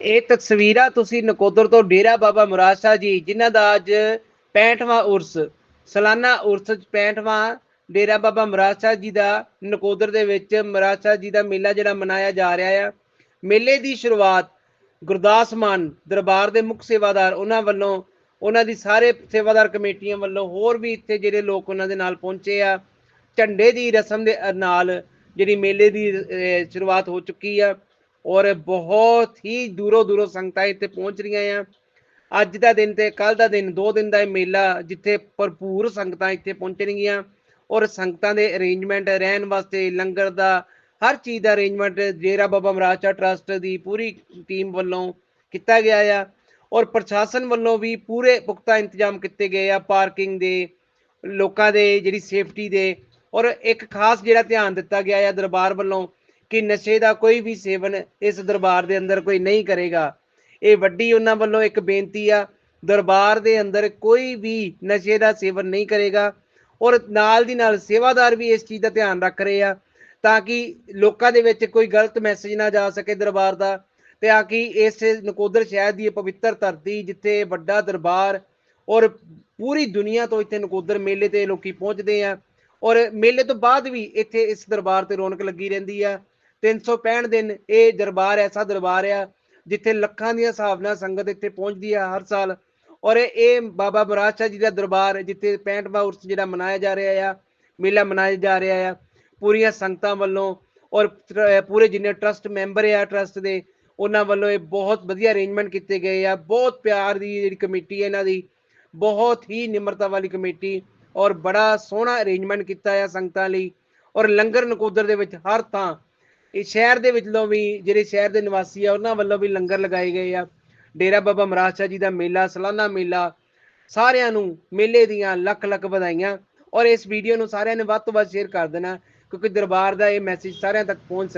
ਇਹ ਤਸਵੀਰਾਂ ਤੁਸੀਂ ਨਕੋਦਰ ਤੋਂ ਡੇਰਾ ਬਾਬਾ ਮੁਰਾਦ ਸ਼ਾਹ ਜੀ, ਜਿਨ੍ਹਾਂ ਦਾ ਅੱਜ 65ਵਾਂ ਉਰਸ, ਸਾਲਾਨਾ ਉਰਸ 65ਵਾਂ ਡੇਰਾ ਬਾਬਾ ਮੁਰਾਦ ਸ਼ਾਹ ਜੀ ਦਾ ਨਕੋਦਰ ਦੇ ਵਿੱਚ ਮੁਰਾਦ ਸ਼ਾਹ ਜੀ ਦਾ ਮੇਲਾ ਜਿਹੜਾ ਮਨਾਇਆ ਜਾ ਰਿਹਾ ਆ। ਮੇਲੇ ਦੀ ਸ਼ੁਰੂਆਤ ਗੁਰਦਾਸ ਮਾਨ ਦਰਬਾਰ ਦੇ ਮੁੱਖ ਸੇਵਾਦਾਰ ਉਹਨਾਂ ਵੱਲੋਂ, ਉਹਨਾਂ ਦੀ ਸਾਰੇ ਸੇਵਾਦਾਰ ਕਮੇਟੀਆਂ ਵੱਲੋਂ ਹੋਰ ਵੀ ਇੱਥੇ ਜਿਹੜੇ ਲੋਕ ਉਹਨਾਂ ਦੇ ਨਾਲ ਪਹੁੰਚੇ ਆ। ਝੰਡੇ ਦੀ ਰਸਮ ਦੇ ਨਾਲ ਜਿਹੜੀ ਮੇਲੇ ਦੀ ਸ਼ੁਰੂਆਤ ਹੋ ਚੁੱਕੀ ਆ। ਔਰ ਬਹੁਤ ਹੀ ਦੂਰੋਂ ਦੂਰੋਂ ਸੰਗਤਾਂ ਇੱਥੇ ਪਹੁੰਚ ਰਹੀਆਂ ਆ। ਅੱਜ ਦਾ ਦਿਨ ਤੇ ਕੱਲ ਦਾ ਦਿਨ, ਦੋ ਦਿਨ ਦਾ ਇਹ ਮੇਲਾ ਜਿੱਥੇ ਭਰਪੂਰ ਸੰਗਤਾਂ ਇੱਥੇ ਪਹੁੰਚਣਗੀਆਂ ਔਰ ਸੰਗਤਾਂ ਦੇ ਅਰੇਂਜਮੈਂਟ ਰਹਿਣ ਵਾਸਤੇ ਲੰਗਰ ਦਾ, ਹਰ ਚੀਜ਼ ਦਾ ਅਰੇਂਜਮੈਂਟ ਡੇਰਾ ਬਾਬਾ ਮਹਾਰਾਜ ਸ਼ਾਹ ਟਰਸਟ ਦੀ ਪੂਰੀ ਟੀਮ ਵੱਲੋਂ ਕੀਤਾ ਗਿਆ ਆ ਔਰ ਪ੍ਰਸ਼ਾਸਨ ਵੱਲੋਂ ਵੀ ਪੂਰੇ ਪੁਖਤਾ ਇੰਤਜ਼ਾਮ ਕੀਤੇ ਗਏ ਆ ਪਾਰਕਿੰਗ ਦੇ, ਲੋਕਾਂ ਦੇ, ਜਿਹੜੀ ਸੇਫਟੀ ਦੇ ਔਰ ਇੱਕ ਖਾਸ ਜਿਹੜਾ ਧਿਆਨ ਦਿੱਤਾ ਗਿਆ ਆ ਦਰਬਾਰ ਵੱਲੋਂ ਕਿ ਨਸ਼ੇ ਦਾ ਕੋਈ ਵੀ ਸੇਵਨ ਇਸ ਦਰਬਾਰ ਦੇ ਅੰਦਰ ਕੋਈ ਨਹੀਂ ਕਰੇਗਾ। ਇਹ ਵੱਡੀ ਉਹਨਾਂ ਵੱਲੋਂ ਇੱਕ ਬੇਨਤੀ ਆ, ਦਰਬਾਰ ਦੇ ਅੰਦਰ ਕੋਈ ਵੀ ਨਸ਼ੇ ਦਾ ਸੇਵਨ ਨਹੀਂ ਕਰੇਗਾ ਔਰ ਨਾਲ ਦੀ ਨਾਲ ਸੇਵਾਦਾਰ ਵੀ ਇਸ ਚੀਜ਼ ਦਾ ਧਿਆਨ ਰੱਖ ਰਹੇ ਆ ਤਾਂ ਕਿ ਲੋਕਾਂ ਦੇ ਵਿੱਚ ਕੋਈ ਗਲਤ ਮੈਸੇਜ ਨਾ ਜਾ ਸਕੇ ਦਰਬਾਰ ਦਾ ਤੇ ਆ ਕਿ ਇਸ ਨਕੋਦਰ ਸ਼ਹਿਰ ਦੀ ਪਵਿੱਤਰ ਧਰਤੀ ਜਿੱਥੇ ਵੱਡਾ ਦਰਬਾਰ ਔਰ ਪੂਰੀ ਦੁਨੀਆ ਤੋਂ ਇੱਥੇ ਨਕੋਦਰ ਮੇਲੇ ਤੇ ਲੋਕੀ ਪਹੁੰਚਦੇ ਆ ਔਰ ਮੇਲੇ ਤੋਂ ਬਾਅਦ ਵੀ ਇੱਥੇ ਇਸ ਦਰਬਾਰ ਤੇ ਰੌਣਕ ਲੱਗੀ ਰਹਿੰਦੀ ਆ। 365 ਦਿਨ ਇਹ ਦਰਬਾਰ ਐਸਾ ਦਰਬਾਰ ਆ, ਜਿੱਥੇ ਲੱਖਾਂ ਦੀਆਂ ਹਿਸਾਬ ਨਾਲ ਸੰਗਤ ਇੱਥੇ ਪਹੁੰਚਦੀ ਆ ਹਰ ਸਾਲ। ਔਰ ਇਹ ਬਾਬਾ ਮੁਰਾਦ ਸਾਹਿਬ ਜੀ ਦਾ ਦਰਬਾਰ, ਜਿੱਥੇ 65ਵਾਂ ਉਰਸ ਜਿਹੜਾ ਮਨਾਇਆ ਜਾ ਰਿਹਾ ਆ, ਮੇਲਾ ਮਨਾਇਆ ਜਾ ਰਿਹਾ ਆ, ਪੂਰੀਆਂ ਸੰਗਤਾਂ ਵੱਲੋਂ ਔਰ ਪੂਰੇ ਜਿੰਨੇ ਟਰਸਟ ਮੈਂਬਰ ਆ ਟਰਸਟ ਦੇ, ਉਹਨਾਂ ਵੱਲੋਂ ਇਹ ਬਹੁਤ ਵਧੀਆ ਅਰੇਂਜਮੈਂਟ ਕੀਤੇ ਗਏ ਆ। ਬਹੁਤ ਪਿਆਰ ਦੀ ਜਿਹੜੀ ਕਮੇਟੀ ਹੈ ਇਹਨਾਂ ਦੀ, ਬਹੁਤ ਹੀ ਨਿਮਰਤਾ ਵਾਲੀ ਕਮੇਟੀ ਔਰ ਬੜਾ ਸੋਹਣਾ ਅਰੇਂਜਮੈਂਟ ਕੀਤਾ ਆ ਸੰਗਤਾਂ ਲਈ। ਔਰ ਲੰਗਰ ਨਕੋਦਰ ਦੇ ਵਿੱਚ ਹਰ ਥਾਂ ਇਹ ਸ਼ਹਿਰ ਦੇ ਵਿੱਚੋਂ ਵੀ ਜਿਹੜੇ ਸ਼ਹਿਰ ਦੇ ਨਿਵਾਸੀ ਆ, ਉਹਨਾਂ ਵੱਲੋਂ ਵੀ ਲੰਗਰ ਲਗਾਏ ਗਏ ਆ। ਡੇਰਾ ਬਾਬਾ ਮਹਾਰਾਜ ਸਾਹਿਬ ਜੀ ਦਾ ਮੇਲਾ, ਸਾਲਾਨਾ ਮੇਲਾ, ਸਾਰਿਆਂ ਨੂੰ ਮੇਲੇ ਦੀਆਂ ਲੱਖ ਲੱਖ ਵਧਾਈਆਂ। ਔਰ ਇਸ ਵੀਡੀਓ ਨੂੰ ਸਾਰਿਆਂ ਨੇ ਵੱਧ ਤੋਂ ਵੱਧ ਸ਼ੇਅਰ ਕਰ ਦੇਣਾ, ਕਿਉਂਕਿ ਦਰਬਾਰ ਦਾ ਇਹ ਮੈਸੇਜ ਸਾਰਿਆਂ ਤੱਕ ਪਹੁੰਚ ਸਕੇ